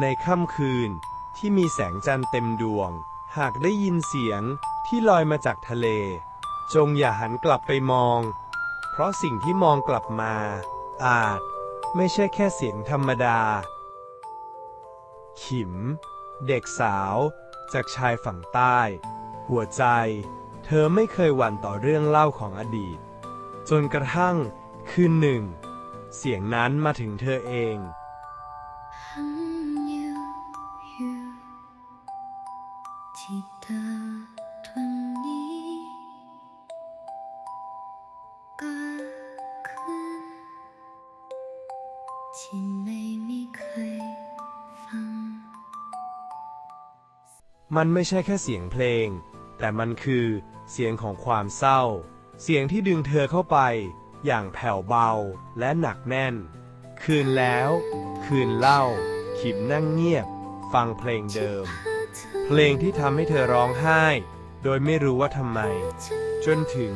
ในค่ำคืนที่มีแสงจันทร์เต็มดวง หากได้ยินเสียงที่ลอยมาจากทะเล จงอย่าหันกลับไปมอง เพราะสิ่งที่มองกลับมา อาจไม่ใช่แค่เสียงธรรมดา ขิม เด็กสาว จากชายฝั่งใต้ หัวใจ เธอไม่เคยหวั่นต่อเรื่องเล่าของอดีต จนกระทั่งคืนหนึ่ง เสียงนั้นมาถึงเธอเอง ที่เธอทนนี้มันไม่ใช่แค่เสียงเพลง แต่มันคือเสียงของความเศร้า เสียงที่ดึงเธอเข้าไป อย่างแผ่วเบาและหนักแน่น คืนแล้ว คืนเล่า ขิมนั่งเงียบ ฟังเพลงเดิม เพลงที่ทำให้เธอร้องไห้ โดยไม่รู้ว่าทำไม จนถึง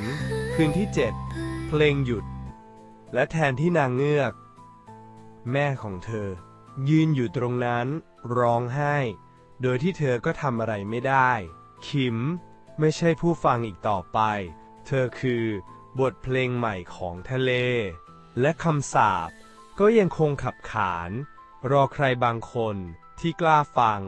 คืนที่เจ็ดเพลงหยุด และแทนที่นางเงือก แม่ของเธอ ยืนอยู่ตรงนั้นร้องไห้ โดยที่เธอก็ทำอะไรไม่ได้ คิมไม่ใช่ผู้ฟังอีกต่อไป เธอคือบทเพลงใหม่ของทะเล และคำสาปก็ยังคงขับขาน รอใครบางคนที่กล้าฟัง